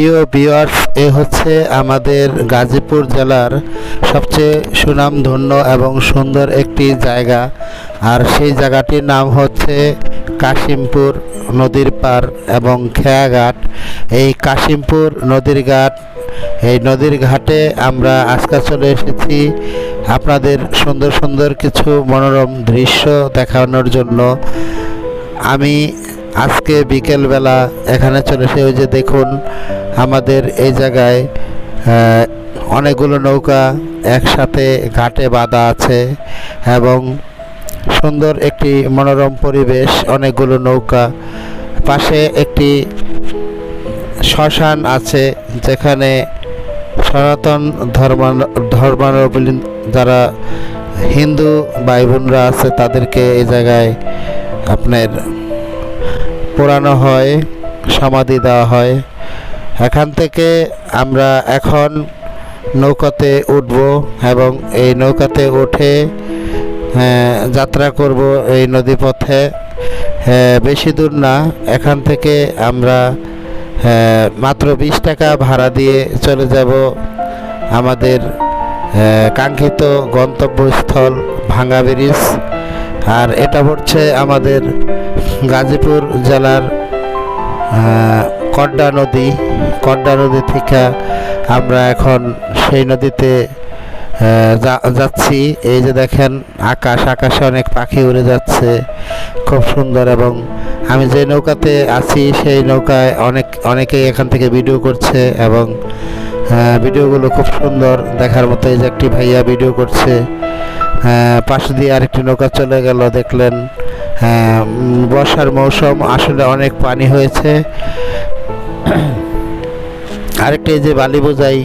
প্রিয় ভিউয়ার্স এ হচ্ছে আমাদের গাজীপুর জেলার সবচেয়ে সুনামধন্য এবং সুন্দর একটি জায়গা। আর সেই জায়গাটির নাম হচ্ছে কাশিমপুর নদীর পার এবং খেয়াঘাট। এই কাশিমপুর নদীর ঘাট, এই নদীর ঘাটে আমরা আজকে চলে এসেছি আপনাদের সুন্দর সুন্দর কিছু মনোরম দৃশ্য দেখানোর জন্য। আমি আজকে বিকেলবেলা এখানে চলে এসে ওই যে দেখুন আমাদের এই জায়গায় অনেকগুলো নৌকা একসাথে ঘাটে বাঁধা আছে এবং সুন্দর একটি মনোরম পরিবেশ, অনেকগুলো নৌকা। পাশে একটি শ্মশান আছে যেখানে সনাতন ধর্ম ধর্মাবলম্বী যারা হিন্দু ভাই বোনরা আছে তাদেরকে এই জায়গায় আপনার পোড়ানো হয়, সমাধি দেওয়া হয়। এখান থেকে আমরা এখন নৌকাতে উঠব এবং এই নৌকাতে উঠে যাত্রা করব এই নদীপথে। বেশি দূর না, এখান থেকে আমরা মাত্র বিশ টাকা ভাড়া দিয়ে চলে যাব আমাদের কাঙ্ক্ষিত গন্তব্যস্থল ভাঙ্গা ব্রিজ। আর এটা হচ্ছে আমাদের গাজীপুর জেলার কড্ডা নদী। কড্ডা নদী থেকে আমরা এখন সেই নদীতে যাচ্ছি। এই যে দেখেন, আকাশ, আকাশে অনেক পাখি উড়ে যাচ্ছে। খুব সুন্দর এবং আমি যে নৌকাতে আছি, সেই নৌকায় অনেক, অনেকেই এখান থেকে ভিডিও করছে এবং ভিডিওগুলো খুব সুন্দর দেখার মতো এই যে একটি ভাইয়া ভিডিও করছে। পাশ দিয়ে আরেকটি নৌকা চলে গেল, দেখলেন। বর্ষার মৌসুম আসলে অনেক পানি হয়েছে। আরেকটি যে বালি বোঝাই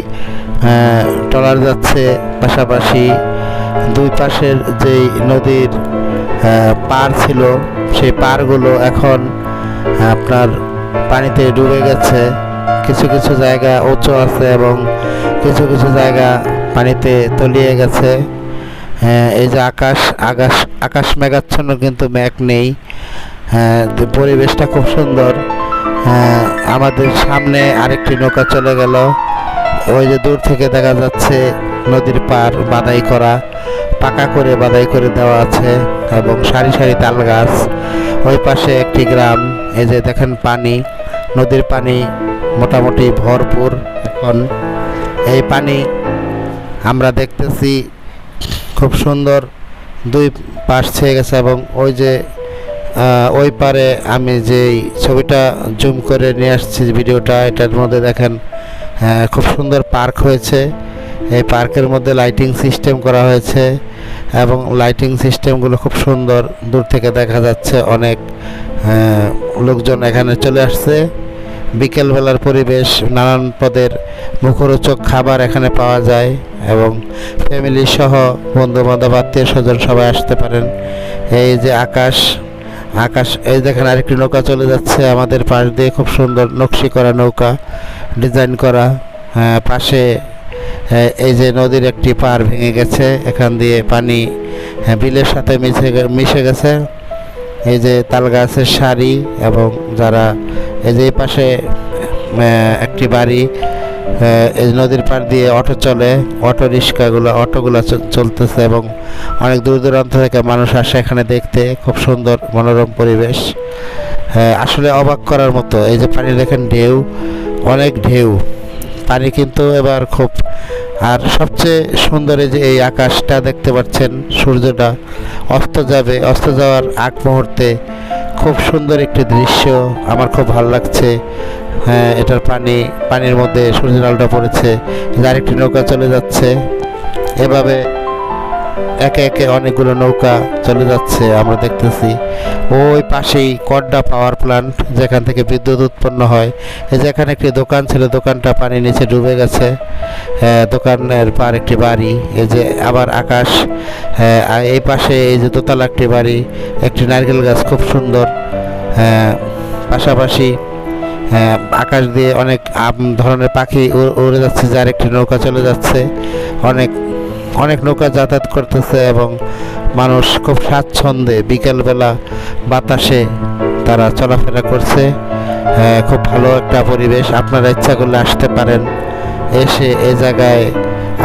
ট্রলার যাচ্ছে পাশাপাশি দুই পাশের যেই নদীর পার ছিল, সেই পারগুলো এখন আপনার পানিতে ডুবে গেছে। কিছু কিছু জায়গা উঁচু আছে এবং কিছু কিছু জায়গা পানিতে তলিয়ে গেছে। এই যে আকাশ আকাশ আকাশ মেঘাচ্ছন্ন কিন্তু মেঘ নেই। পরিবেশটা খুব সুন্দর। আমাদের সামনে আরেকটি নৌকা চলে গেল। ওই যে দূর থেকে দেখা যাচ্ছে নদীর পার বাদাই করা, পাকা করে বাদাই করে দেওয়া আছে এবং সারি সারি তাল গাছ। ওই পাশে একটি গ্রাম, এই যে দেখেন পানি, নদীর পানি মোটামুটি ভরপুর এখন। এই পানি আমরা দেখতেছি খুব সুন্দর দুই পাশ ছেয়ে গেছে এবং ওই যে ওই পারে আমি যেই ছবিটা জুম করে নিয়ে আসছি ভিডিওটা, এটার মধ্যে দেখেন খুব সুন্দর পার্ক হয়েছে। এই পার্কের মধ্যে লাইটিং সিস্টেম করা হয়েছে এবং লাইটিং সিস্টেমগুলো খুব সুন্দর। দূর থেকে দেখা যাচ্ছে অনেক লোকজন এখানে চলে আসছে। বিকেলবেলার পরিবেশ, নানান পদের মুখরোচক খাবার এখানে পাওয়া যায় এবং ফ্যামিলি সহ বন্ধু বান্ধব আত্মীয় স্বজন সবাই আসতে পারেন। এই যে আকাশ আকাশ এই দেখেন আরেকটি নৌকা চলে যাচ্ছে আমাদের পাশ দিয়ে খুব সুন্দর নকশি করা নৌকা ডিজাইন করা। হ্যাঁ, পাশে হ্যাঁ, এই যে নদীর একটি পার ভেঙে গেছে এখান দিয়ে পানি হ্যাঁ, বিলের সাথে মিশে মিশে গেছে। এই যে তাল গাছের সারি এবং যারা এই যে পাশে একটি বাড়ি এই নদীর পাড় দিয়ে অটো চলে। অটো রিক্সাগুলো অটোগুলো চলতেছে এবং অনেক দূর দূরান্ত থেকে মানুষ আসে এখানে দেখতে। খুব সুন্দর মনোরম পরিবেশ। হ্যাঁ, আসলে অবাক করার মতো। এই যে পানি দেখেন ঢেউ অনেক ঢেউ। পানি কিন্তু এবার খুব আর সবচেয়ে সুন্দর এই যে এই আকাশটা দেখতে পাচ্ছেন সূর্যটা অস্ত যাবে অস্ত যাওয়ার আগ মুহূর্তে খুব সুন্দর একটি দৃশ্য। আমার খুব ভালো লাগছে। হ্যাঁ এটার পানি, পানির মধ্যে সূর্যের আলোটা পড়েছে। আরেকটি নৌকা চলে যাচ্ছে। এভাবে একে একে অনেকগুলো নৌকা চলে যাচ্ছে আমরা দেখতেছি। ওই পাশেই কড্ডা পাওয়ার প্ল্যান্ট যেখান থেকে বিদ্যুৎ উৎপন্ন হয়। এই যে এখানে একটি দোকান ছিল দোকানটা পানির নিচে ডুবে গেছে। দোকানের পার একটি বাড়ি এই যে আবার আকাশ। হ্যাঁ, এই পাশে এই যে দোতলা একটি বাড়ি একটি নারকেল গাছ খুব সুন্দর। পাশাপাশি আকাশ দিয়ে অনেক ধরনের পাখি উড়ে যাচ্ছে যার একটি নৌকা চলে যাচ্ছে। অনেক অনেক নৌকা যাতায়াত করতেছে এবং মানুষ খুব স্বাচ্ছন্দ্যে বিকেলবেলা বাতাসে তারা চলাফেরা করছে। হ্যাঁ, খুব ভালো একটা পরিবেশ। আপনারা ইচ্ছা করলে আসতে পারেন। এসে এ জায়গায়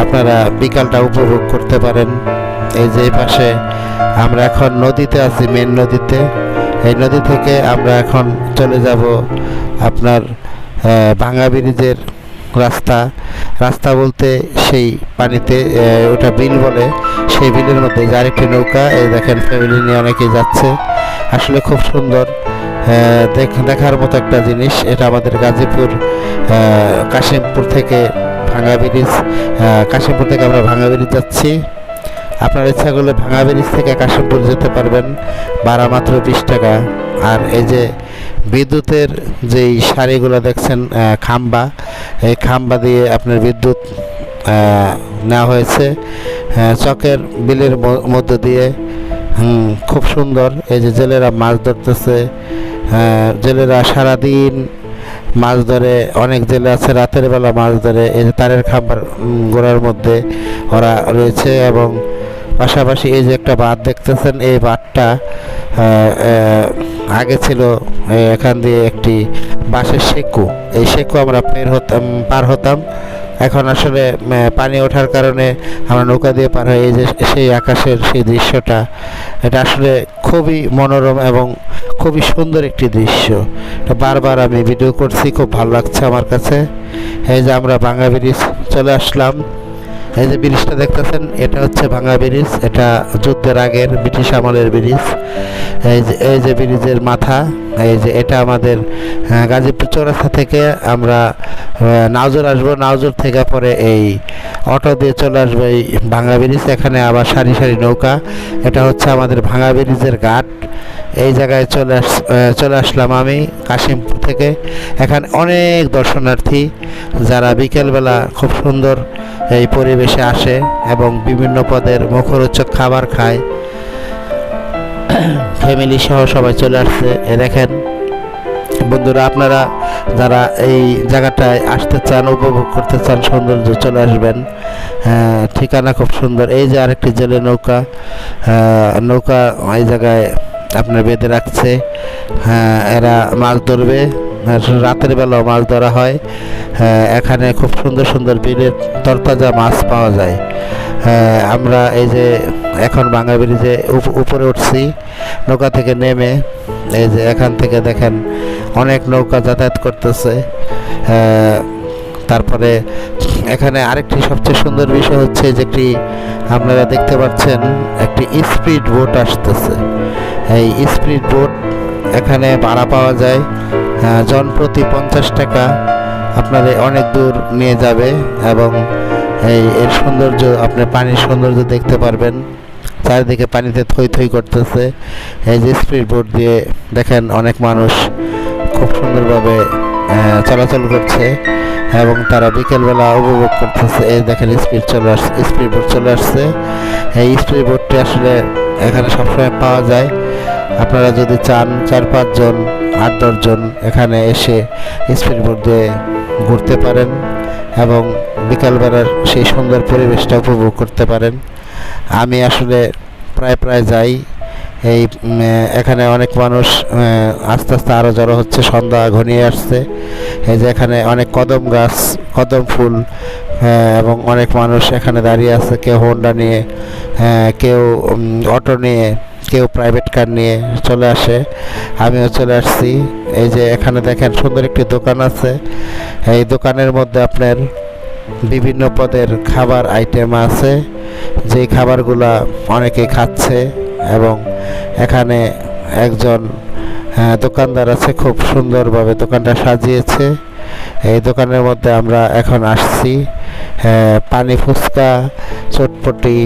আপনারা বিকালটা উপভোগ করতে পারেন। এই যে পাশে আমরা এখন নদীতে আছি মেন নদীতে। এই নদী থেকে আমরা এখন চলে যাব আপনার ভাঙা ব্রিজের রাস্তা রাস্তা বলতে সেই পানিতে ওটা বিল বলে, সেই বিলের মধ্যে যে আরেকটি নৌকা দেখেন ফ্যামিলি নিয়ে অনেকেই যাচ্ছে। আসলে খুব সুন্দর। দেখ- দেখার মতো একটা জিনিস, এটা আমাদের গাজীপুর কাশিমপুর থেকে ভাঙা ব্রিজ। কাশিমপুর থেকে আমরা ভাঙা ব্রিজ যাচ্ছি। আপনার ইচ্ছা করলে ভাঙা ব্রিজ থেকে কাশিমপুর যেতে পারবেন। ভাড়া মাত্র বিশ টাকা। আর এই যে বিদ্যুতের যেই সারিগুলো দেখছেন খাম্বা এই খাম্বা দিয়ে আপনার বিদ্যুৎ নেওয়া হয়েছে। চকের বিলের মধ্য দিয়ে খুব সুন্দর। এই যে জেলেরা মাছ ধরতেছে জেলেরা সারাদিন মাছ ধরে অনেক জেলে আছে রাতের বেলা মাছ ধরে। এই যে তারের খাম্বার উম, গোড়ার মধ্যে ওরা রয়েছে এবং পাশাপাশি এই যে একটা বাঁধ দেখতেছেন এই বাঁধটা আগে ছিল এখান দিয়ে একটি বাঁশের সেকু। এই সেকু আমরা পের হতাম, পার হতাম। এখন আসলে পানি ওঠার কারণে আমরা নৌকা দিয়ে পার হয়ে এই যে সেই আকাশের সেই দৃশ্যটা, এটা আসলে খুবই মনোরম এবং খুবই সুন্দর একটি দৃশ্য। এটা বারবার আমি ভিডিও করছি, খুব ভালো লাগছে আমার কাছে। এই যে আমরা ভাঙ্গা ব্রিজ চলে আসলাম। এই যে ব্রিজটা দেখতেছেন, এটা হচ্ছে ভাঙা ব্রিজ, এটা যুদ্ধের আগের ব্রিটিশ আমলের ব্রিজ। এই যে এই যে ব্রিজের মাথা, এই যে এটা আমাদের গাজীপুর চৌরাস্তা থেকে আমরা নাওজোর আসব। নাওজোর থেকে পরে এই অটো দিয়ে চলে আসব এই ভাঙা ব্রিজ। এখানে আবার সারি সারি নৌকা। এটা হচ্ছে আমাদের ভাঙা ব্রিজের ঘাট। এই জায়গায় চলে আস চলে আসলাম আমি কাশিমপুর থেকে। এখানে অনেক দর্শনার্থী, যারা বিকেলবেলা খুব সুন্দর এই পরিবেশে আসে এবং বিভিন্ন পদের মুখরোচক খাবার খায়। ফ্যামিলি সহ সবাই চলে আসছে। দেখেন বন্ধুরা আপনারা যারা এই জায়গাটায় আসতে চান উপভোগ করতে চান সৌন্দর্য চলে আসবেন। হ্যাঁ, ঠিকানা খুব সুন্দর। এই যে আরেকটি জেলে নৌকা নৌকা এই জায়গায় আপনার বেঁধে রাখছে। হ্যাঁ এরা মাছ ধরবে। রাতের বেলাও মাছ ধরা হয়। হ্যাঁ, এখানে খুব সুন্দর সুন্দর বিলের তরতাজা মাছ পাওয়া যায়। হ্যাঁ, আমরা এই যে এখন বাংলা ব্রিজে উপ- উপরে উঠছি নৌকা থেকে নেমে এই যে এখান থেকে দেখেন অনেক নৌকা যাতায়াত করতেছে। তারপরে এখানে আরেকটি সবচেয়ে সুন্দর বিষয় হচ্ছে যে একটি আপনারা দেখতে পাচ্ছেন একটি স্পিড বোট আসতেছে। এই স্পিড বোট এখানে ভাড়া পাওয়া যায়। আহ, জন প্রতি পঞ্চাশ টাকা আপনাদের অনেক দূর নিয়ে যাবে এবং এই এর সৌন্দর্য আপনি পানির সৌন্দর্য দেখতে পারবেন। চারিদিকে পানিতে থই থই করতেছে। এই যে স্পিড বোট দিয়ে দেখেন অনেক মানুষ খুব সুন্দরভাবে চলাচল করছে এবং তারা বিকেলবেলা উপভোগ করতেছে। এই দেখেন স্পিড চলে আসছে স্পিড বোট চলে আসছে। এই স্পিড বোটটি আসলে এখানে সবসময় পাওয়া যায়। আপনারা যদি চান চার পাঁচজন আট দশজন এখানে এসে স্পিড বোট দিয়ে ঘুরতে পারেন এবং বিকালবেলার সেই সুন্দর পরিবেশটা উপভোগ করতে পারেন। আমি আসলে প্রায় প্রায় যাই। এই এখানে অনেক মানুষ আস্তে আস্তে আরও জড়ো হচ্ছে, সন্ধ্যা ঘনিয়ে আসছে। এই যে এখানে অনেক কদম গাছ, কদম ফুল এবং অনেক মানুষ এখানে দাঁড়িয়ে আছে। কেউ হোন্ডা নিয়ে কেউ অটো নিয়ে কেউ প্রাইভেট কার নিয়ে চলে আসে। আমিও চলে আসছি। এই যে এখানে দেখেন সুন্দর একটি দোকান আছে। এই দোকানের মধ্যে আপনার বিভিন্ন পদের খাবার আইটেম আছে। যেই খাবারগুলা অনেকে খাচ্ছে এবং এখানে একজন দোকানদার আছে খুব সুন্দরভাবে দোকানটা সাজিয়েছে। এই দোকানের মধ্যে আমরা এখন আসছি। আহ, পানি ফুচকা চটপটি